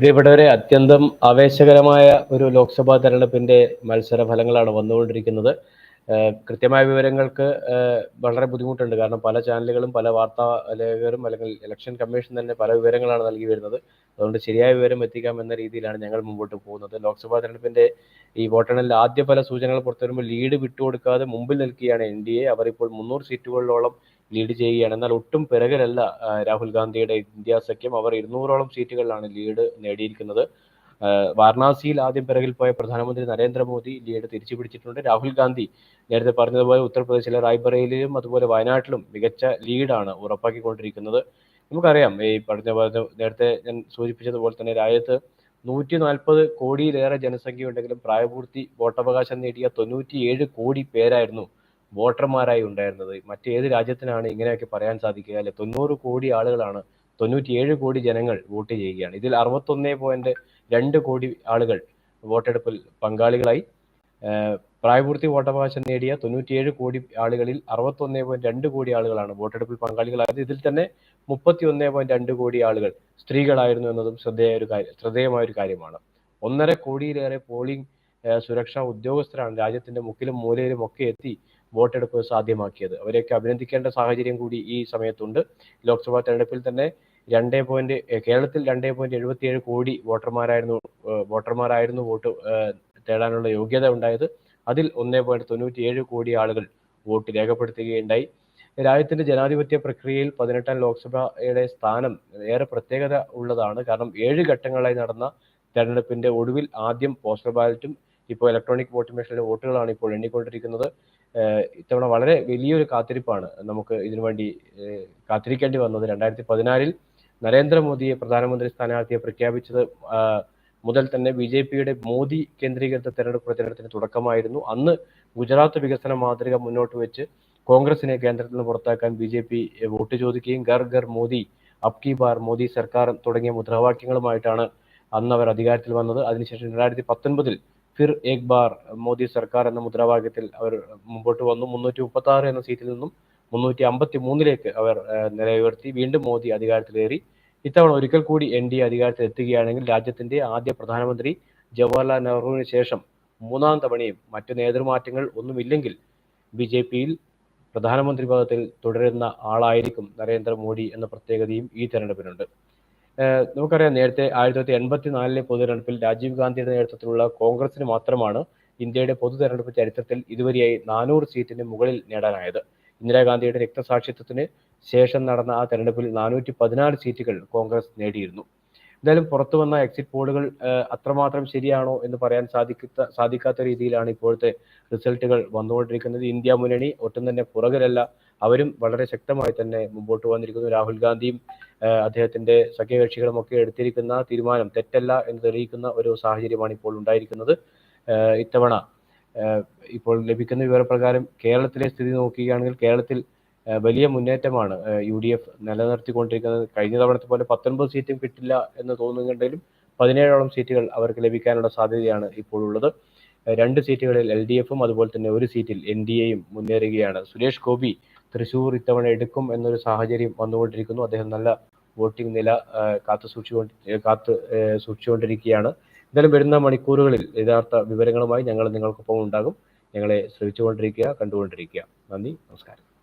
പ്രിയപ്പെട്ടവരെ അത്യന്തം ആവേശകരമായ ഒരു ലോക്സഭാ തെരഞ്ഞെടുപ്പിന്റെ മത്സര ഫലങ്ങളാണ് വന്നുകൊണ്ടിരിക്കുന്നത് കൃത്യമായ വിവരങ്ങൾക്ക് വളരെ ബുദ്ധിമുട്ടുണ്ട്. കാരണം പല ചാനലുകളും പല വാർത്താ ലേഖകരും അല്ലെങ്കിൽ ഇലക്ഷൻ കമ്മീഷൻ തന്നെ പല വിവരങ്ങളാണ് നൽകി വരുന്നത്. അതുകൊണ്ട് ശരിയായ വിവരം എത്തിക്കാം എന്ന രീതിയിലാണ് ഞങ്ങൾ മുമ്പോട്ട് പോകുന്നത്. ലോക്സഭാ തെരഞ്ഞെടുപ്പിന്റെ ഈ വോട്ടെണ്ണലിൽ ആദ്യ പല സൂചനകൾ പുറത്തു വരുമ്പോൾ ലീഡ് വിട്ടുകൊടുക്കാതെ മുമ്പിൽ നിൽക്കുകയാണ് എൻ ഡി എ. അവർ ഇപ്പോൾ മുന്നൂറ് സീറ്റുകളിലോളം ലീഡ് ചെയ്യുകയാണ്. എന്നാൽ ഒട്ടും പിറകിലല്ല രാഹുൽ ഗാന്ധിയുടെ ഇന്ത്യ സഖ്യം. അവർ ഇരുന്നൂറോളം സീറ്റുകളിലാണ് ലീഡ് നേടിയിരിക്കുന്നത്. വാരണാസിയിൽ ആദ്യം പിറകിൽ പോയ പ്രധാനമന്ത്രി നരേന്ദ്രമോദി ലീഡ് തിരിച്ചു പിടിച്ചിട്ടുണ്ട് രാഹുൽ ഗാന്ധി നേരത്തെ പറഞ്ഞതുപോലെ ഉത്തർപ്രദേശിലെ റായ്ബറേലിയിലും അതുപോലെ വയനാട്ടിലും മികച്ച ലീഡാണ് ഉറപ്പാക്കിക്കൊണ്ടിരിക്കുന്നത്. നമുക്കറിയാം ഈ പറഞ്ഞ നേരത്തെ ഞാൻ സൂചിപ്പിച്ചതുപോലെ തന്നെ രാജ്യത്ത് നൂറ്റി നാൽപ്പത് കോടിയിലേറെ ജനസംഖ്യ ഉണ്ടെങ്കിലും പ്രായപൂർത്തി വോട്ടവകാശം നേടിയ തൊണ്ണൂറ്റിയേഴ് കോടി പേരായിരുന്നു വോട്ടർമാരായി ഉണ്ടായിരുന്നത്. മറ്റേത് രാജ്യത്തിനാണ് ഇങ്ങനെയൊക്കെ പറയാൻ സാധിക്കുക. അല്ലെ തൊണ്ണൂറ് കോടി ആളുകളാണ് തൊണ്ണൂറ്റിയേഴ് കോടി ജനങ്ങൾ വോട്ട് ചെയ്യുകയാണ്. ഇതിൽ അറുപത്തൊന്നേ പോയിന്റ് രണ്ട് കോടി ആളുകൾ വോട്ടെടുപ്പിൽ പങ്കാളികളായി. പ്രായപൂർത്തി വോട്ടവകാശം നേടിയ തൊണ്ണൂറ്റിയേഴ് കോടി ആളുകളിൽ അറുപത്തൊന്നേ പോയിന്റ് രണ്ട് കോടി ആളുകളാണ് വോട്ടെടുപ്പിൽ പങ്കാളികളായത്. ഇതിൽ തന്നെ മുപ്പത്തി ഒന്നേ പോയിന്റ് രണ്ട് കോടി ആളുകൾ സ്ത്രീകളായിരുന്നു എന്നതും ശ്രദ്ധേയ ഒരു കാര്യം ശ്രദ്ധേയമായ ഒരു കാര്യമാണ്. ഒന്നര കോടിയിലേറെ പോളിംഗ് സുരക്ഷാ ഉദ്യോഗസ്ഥരാണ് രാജ്യത്തിന്റെ മുക്കിലും മൂലയിലും ഒക്കെ എത്തി വോട്ടെടുപ്പ് സാധ്യമാക്കിയത്. അവരെയൊക്കെ അഭിനന്ദിക്കേണ്ട സാഹചര്യം കൂടി ഈ സമയത്തുണ്ട്. ലോക്സഭാ തെരഞ്ഞെടുപ്പിൽ തന്നെ രണ്ടേ പോയിന്റ് കേരളത്തിൽ രണ്ടേ പോയിന്റ് എഴുപത്തിയേഴ് കോടി വോട്ടർമാരായിരുന്നു വോട്ടർമാരായിരുന്നു വോട്ട് തേടാനുള്ള യോഗ്യത ഉണ്ടായത്. അതിൽ ഒന്നേ പോയിന്റ് തൊണ്ണൂറ്റിയേഴ് കോടി ആളുകൾ വോട്ട് രേഖപ്പെടുത്തുകയുണ്ടായി. രാജ്യത്തിന്റെ ജനാധിപത്യ പ്രക്രിയയിൽ പതിനെട്ടാം ലോക്സഭയുടെ സ്ഥാനം ഏറെ പ്രത്യേകത ഉള്ളതാണ്. കാരണം ഏഴ് ഘട്ടങ്ങളായി നടന്ന തെരഞ്ഞെടുപ്പിന്റെ ഒടുവിൽ ആദ്യം പോസ്റ്റൽ ബാലറ്റും ഇപ്പോൾ ഇലക്ട്രോണിക് വോട്ടിംഗ് മെഷീനിലെ വോട്ടുകളാണ് ഇപ്പോൾ എണ്ണിക്കൊണ്ടിരിക്കുന്നത്. ഇത്തവണ വളരെ വലിയൊരു കാത്തിരിപ്പാണ് നമുക്ക് ഇതിനു വേണ്ടി കാത്തിരിക്കേണ്ടി വന്നത്. രണ്ടായിരത്തി പതിനാലിൽ നരേന്ദ്രമോദിയെ പ്രധാനമന്ത്രി സ്ഥാനാർത്ഥിയെ പ്രഖ്യാപിച്ചത് മുതൽ തന്നെ ബി ജെ പിയുടെ മോദി കേന്ദ്രീകൃത തെരഞ്ഞെടുപ്പ് പ്രചരണത്തിന് തുടക്കമായിരുന്നു. അന്ന് ഗുജറാത്ത് വികസന മാതൃക മുന്നോട്ട് വെച്ച് കോൺഗ്രസിനെ കേന്ദ്രത്തിൽ നിന്ന് പുറത്താക്കാൻ ബി ജെ പി വോട്ട് ചോദിക്കുകയും ഗർ ഗർ മോദി അബ് കി ബാർ മോദി സർക്കാർ തുടങ്ങിയ മുദ്രാവാക്യങ്ങളുമായിട്ടാണ് അന്ന് അവർ അധികാരത്തിൽ വന്നത്. അതിനുശേഷം രണ്ടായിരത്തി പത്തൊൻപതിൽ ഫിർ ഏക് ബാർ മോദി സർക്കാർ എന്ന മുദ്രാവാക്യത്തിൽ അവർ മുമ്പോട്ട് വന്നു. മുന്നൂറ്റി മുപ്പത്തി ആറ് എന്ന സീറ്റിൽ നിന്നും മുന്നൂറ്റി അമ്പത്തി മൂന്നിലേക്ക് അവർ നില ഉയർത്തി വീണ്ടും മോദി അധികാരത്തിലേറി. ഇത്തവണ ഒരിക്കൽ കൂടി എൻ ഡി എ അധികാരത്തിൽ എത്തുകയാണെങ്കിൽ രാജ്യത്തിന്റെ ആദ്യ പ്രധാനമന്ത്രി ജവഹർലാൽ നെഹ്റുവിന് ശേഷം മൂന്നാം തവണയും മറ്റു നേതൃമാറ്റങ്ങൾ ഒന്നുമില്ലെങ്കിൽ ബി ജെ പിയിൽ പ്രധാനമന്ത്രി പദത്തിൽ തുടരുന്ന ആളായിരിക്കും നരേന്ദ്രമോദി എന്ന പ്രത്യേകതയും ഈ തെരഞ്ഞെടുപ്പിനുണ്ട്. നമുക്കറിയാം നേരത്തെ ആയിരത്തി തൊള്ളായിരത്തി എൺപത്തിനാലിലെ പൊതു പൊതുതെരഞ്ഞെടുപ്പിൽ രാജീവ് ഗാന്ധിയുടെ നേതൃത്വത്തിലുള്ള കോൺഗ്രസിന് മാത്രമാണ് ഇന്ത്യയുടെ പൊതുതെരഞ്ഞെടുപ്പ് ചരിത്രത്തിൽ ഇതുവരെയായി നാനൂറ് സീറ്റിന് മുകളിൽ നേടാനായത്. ഇന്ദിരാഗാന്ധിയുടെ രക്തസാക്ഷിത്വത്തിന് ശേഷം നടന്ന ആ തെരഞ്ഞെടുപ്പിൽ നാനൂറ്റി പതിനാല് സീറ്റുകൾ കോൺഗ്രസ് നേടിയിരുന്നു. എന്തായാലും പുറത്തു വന്ന എക്സിറ്റ് പോളുകൾ അത്രമാത്രം ശരിയാണോ എന്ന് പറയാൻ സാധിക്കാത്ത സാധിക്കാത്ത രീതിയിലാണ് ഇപ്പോഴത്തെ റിസൾട്ടുകൾ വന്നുകൊണ്ടിരിക്കുന്നത്. ഇന്ത്യ മുന്നണി ഒട്ടും തന്നെ പുറകിലല്ല. അവരും വളരെ ശക്തമായി തന്നെ മുമ്പോട്ട് വന്നിരിക്കുന്നു. രാഹുൽ ഗാന്ധിയും അദ്ദേഹത്തിന്റെ സഖ്യകക്ഷികളും ഒക്കെ എടുത്തിരിക്കുന്ന തീരുമാനം തെറ്റല്ല എന്ന് തെളിയിക്കുന്ന ഒരു സാഹചര്യമാണ് ഇപ്പോൾ ഉണ്ടായിരിക്കുന്നത്. ഇത്തവണ ഇപ്പോൾ ലഭിക്കുന്ന വിവരപ്രകാരം കേരളത്തിലെ സ്ഥിതി നോക്കുകയാണെങ്കിൽ കേരളത്തിൽ വലിയ മുന്നേറ്റമാണ്. യു ഡി എഫ് നിലനിർത്തിക്കൊണ്ടിരിക്കുന്നത്. കഴിഞ്ഞ തവണത്തെ പോലെ പത്തൊൻപത് സീറ്റും കിട്ടില്ല എന്ന് തോന്നുന്നുണ്ടെങ്കിലും പതിനേഴോളം സീറ്റുകൾ അവർക്ക് ലഭിക്കാനുള്ള സാധ്യതയാണ് ഇപ്പോൾ ഉള്ളത് രണ്ട് സീറ്റുകളിൽ എൽ ഡി എഫും അതുപോലെ തന്നെ ഒരു സീറ്റിൽ എൻ ഡി എയും മുന്നേറുകയാണ്. സുരേഷ് ഗോപി തൃശൂർ ഇത്തവണ എടുക്കും എന്നൊരു സാഹചര്യം വന്നുകൊണ്ടിരിക്കുന്നു. അദ്ദേഹം നല്ല വോട്ടിംഗ് നില കാത്തു സൂക്ഷിച്ചുകൊണ്ട് കാത്തു സൂക്ഷിച്ചുകൊണ്ടിരിക്കുകയാണ്. എന്തായാലും വരുന്ന മണിക്കൂറുകളിൽ യഥാർത്ഥ വിവരങ്ങളുമായി ഞങ്ങൾ നിങ്ങൾക്കൊപ്പം ഉണ്ടാകും ഞങ്ങളെ ശ്രമിച്ചുകൊണ്ടിരിക്കുക കണ്ടുകൊണ്ടിരിക്കുക. നന്ദി നമസ്കാരം.